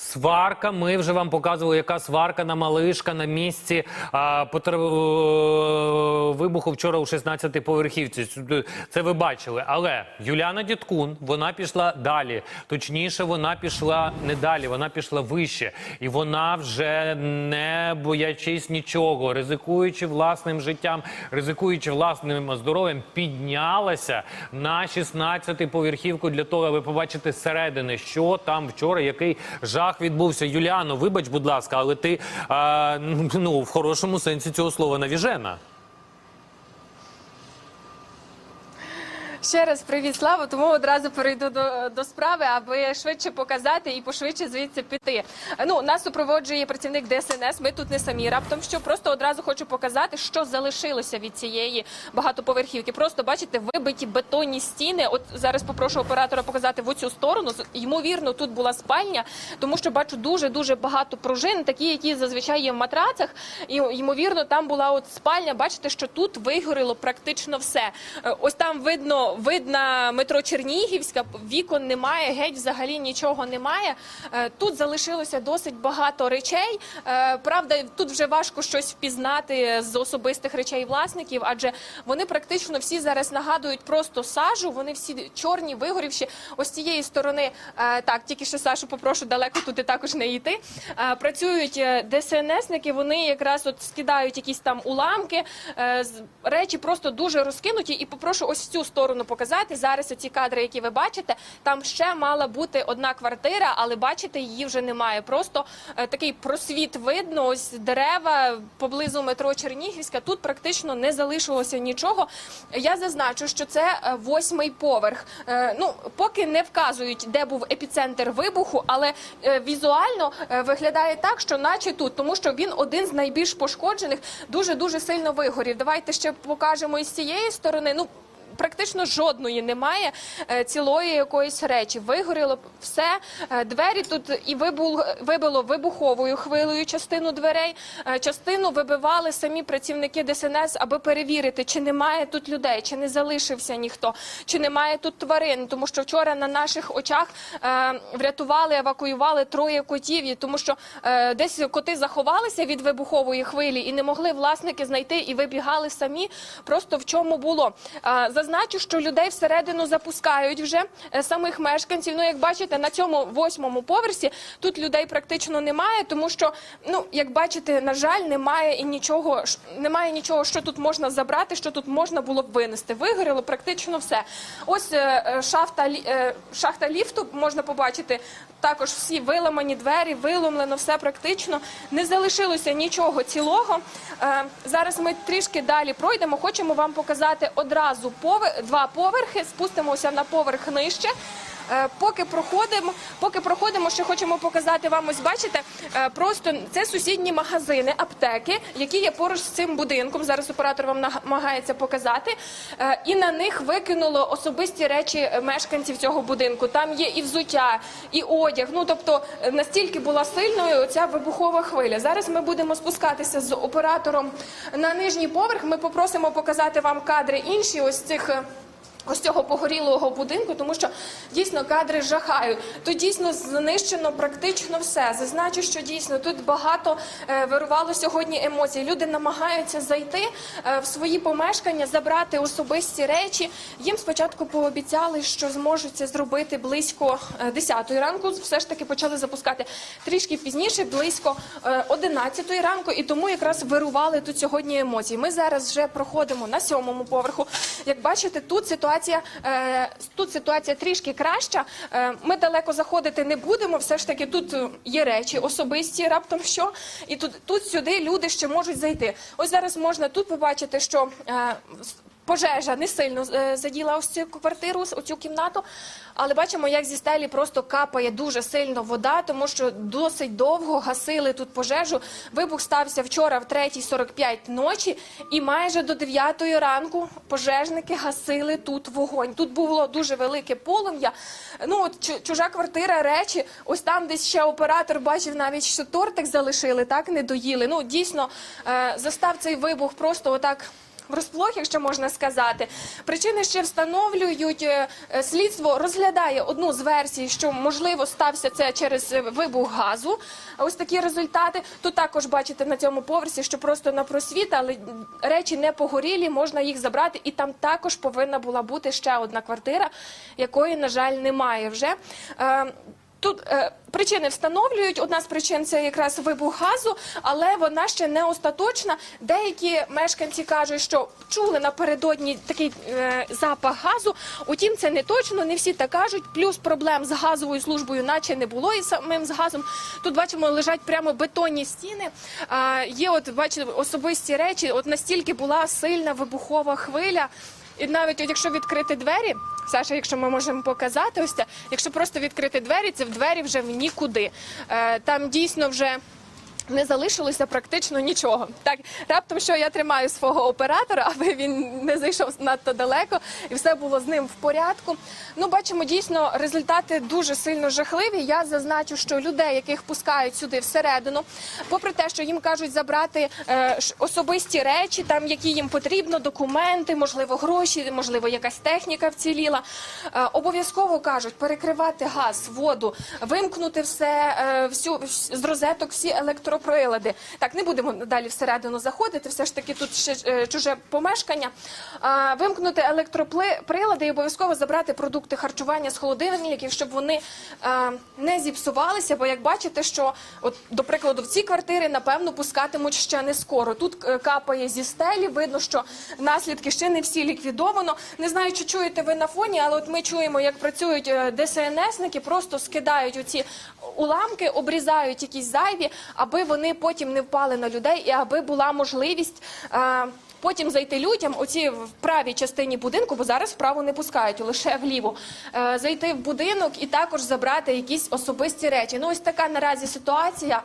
Сварка. Ми вже вам показували, яка сварка на малишка на місці а, потр... е, вибуху вчора у 16-й поверхівці. Це ви бачили. Але Юліана Діткун вона пішла далі. Точніше, вона пішла не далі, вона пішла вище. І вона вже не боячись нічого, ризикуючи власним життям, ризикуючи власним здоров'ям, піднялася на 16-й поверхівку для того, аби побачити зсередини, що там вчора, який жах відбувся. Юліано, вибач, будь ласка, але ти а, ну в хорошому сенсі цього слова навіжена. Ще раз привіт, Слава. Тому одразу перейду до, до справи, аби швидше показати і пошвидше звідси піти. Ну нас супроводжує працівник ДСНС. Ми тут не самі. Раптом що просто одразу хочу показати, що залишилося від цієї багатоповерхівки. Просто бачите, вибиті бетонні стіни. От зараз попрошу оператора показати в оцю сторону. Ймовірно, тут була спальня, тому що бачу дуже дуже багато пружин, такі, які зазвичай є в матрацах. І ймовірно, там була от спальня. Бачите, що тут вигоріло практично все. Е, Ось там видно, видно метро Чернігівська, вікон немає, геть взагалі нічого немає. Е, Тут залишилося досить багато речей. Е, Правда, тут вже важко щось впізнати з особистих речей власників, адже вони практично всі зараз нагадують просто сажу. Вони всі чорні, вигорівші. Ось цієї сторони, е, так, тільки що Сашу попрошу далеко туди також не йти. Працюють ДСНСники, вони якраз от скидають якісь там уламки, речі просто дуже розкинуті. І попрошу ось цю сторону показати. Зараз оці кадри, які ви бачите, там ще мала бути одна квартира, але бачите, її вже немає. Просто е, такий просвіт видно. Ось дерева поблизу метро Чернігівська. Тут практично не залишилося нічого. Я зазначу, що це е, восьмий поверх. Е, Ну поки не вказують, де був епіцентр вибуху, але візуально виглядає так, що наче тут, тому що він один з найбільш пошкоджених, дуже дуже сильно вигорів. Давайте ще покажемо із цієї сторони. Ну. Практично жодної немає е, цілої якоїсь речі. Вигоріло все. Е, Двері тут і вибул, вибило вибуховою хвилею частину дверей. Е, Частину вибивали самі працівники ДСНС, аби перевірити, чи немає тут людей, чи не залишився ніхто, чи немає тут тварин. Тому що вчора на наших очах врятували, евакуювали троє котів, тому що десь коти заховалися від вибухової хвилі і не могли власники знайти і вибігали самі. Просто в чому було. Зазначу, що людей всередину запускають вже е, самих мешканців. Ну, як бачите, на цьому восьмому поверсі тут людей практично немає, тому що, ну як бачите, на жаль, немає і нічого, немає нічого, що тут можна забрати, що тут можна було б винести. Вигоріло практично все. Ось е, е, шафта шахта ліфту можна побачити. Також всі виламані двері, виломлено все практично. Не залишилося нічого цілого. Зараз ми трішки далі пройдемо. Хочемо вам показати одразу пове- два поверхи. Спустимося на поверх нижче. Е, Поки проходимо, поки проходимо, ще хочемо показати вам. Ось бачите, е, просто це сусідні магазини, аптеки, які є поруч з цим будинком. Зараз оператор вам намагається показати. Е, І на них викинуло особисті речі мешканців цього будинку. Там є і взуття, і одяг. Ну тобто настільки була сильною ця вибухова хвиля. Зараз ми будемо спускатися з оператором на нижній поверх. Ми попросимо показати вам кадри інші ось цих. Е, Ось цього погорілого будинку, тому що дійсно кадри жахають. Тут дійсно знищено практично все. Зазначу, що дійсно тут багато е, вирувало сьогодні емоцій. Люди намагаються зайти е, в свої помешкання, забрати особисті речі. Їм спочатку пообіцяли, що зможуть це зробити близько 10 ранку. Все ж таки почали запускати трішки пізніше, близько 11 ранку, і тому якраз вирували тут сьогодні емоції. Ми зараз вже проходимо на сьомому поверху. Як бачите, тут ситуація е, тут ситуація трішки краща. Е, ми далеко заходити не будемо. Все ж таки, тут е, є речі особисті, раптом що, і тут, тут сюди люди ще можуть зайти. Ось зараз можна тут побачити, що. Пожежа не сильно е, заділа ось цю квартиру, ось цю кімнату, але бачимо, як зі стелі просто капає дуже сильно вода, тому що досить довго гасили тут пожежу. Вибух стався вчора в 3.45 ночі, і майже до 9 ранку пожежники гасили тут вогонь. Тут було дуже велике полум'я. Ну от чужа квартира, речі. Ось там десь ще оператор бачив навіть, що тортик залишили, так не доїли. Ну дійсно е, застав цей вибух просто отак врозплох, якщо можна сказати. Причини ще встановлюють. е, е, Слідство розглядає одну з версій, що можливо стався це через е, вибух газу. Ось такі результати. Тут також бачите на цьому поверсі, що просто на просвіт, але речі не погорілі, можна їх забрати. І там також повинна була бути ще одна квартира, якої, на жаль, немає вже. Е, Тут е, причини встановлюють. Одна з причин це якраз вибух газу, але вона ще не остаточна. Деякі мешканці кажуть, що чули напередодні такий е, запах газу. Утім, це не точно. Не всі так кажуть. Плюс проблем з газовою службою, наче не було і самим з газом. Тут бачимо, лежать прямо бетонні стіни. А, є, от бачите, особисті речі. От настільки була сильна вибухова хвиля. І навіть от якщо відкрити двері, Саша, якщо ми можемо показати, ось це, якщо просто відкрити двері, це в двері вже в нікуди. Е, там дійсно вже. Не залишилося практично нічого. Так раптом, що я тримаю свого оператора, аби він не зайшов надто далеко, і все було з ним в порядку. Ну, бачимо, дійсно результати дуже сильно жахливі. Я зазначу, що людей, яких пускають сюди всередину, попри те, що їм кажуть забрати е, особисті речі, там які їм потрібно, документи, можливо, гроші, можливо, якась техніка вціліла. Е, обов'язково кажуть перекривати газ, воду, вимкнути все, е, всю з розеток всі електроприлади. Так, не будемо далі всередину заходити. Все ж таки тут ще е, чуже помешкання. Вимкнути електроприлади і обов'язково забрати продукти харчування з холодильників, щоб вони е, не зіпсувалися. Бо як бачите, що от до прикладу в ці квартири напевно пускатимуть ще не скоро. Тут е, капає зі стелі. Видно, що наслідки ще не всі ліквідовано. Не знаю, чи чуєте ви на фоні, але от ми чуємо, як працюють ДСНСники, просто скидають оці уламки, обрізають якісь зайві, аби вони потім не впали на людей і аби була можливість. е, Потім зайти людям оці в правій частині будинку, бо зараз вправо не пускають, лише вліво. Е, зайти в будинок і також забрати якісь особисті речі. Ну ось така наразі ситуація.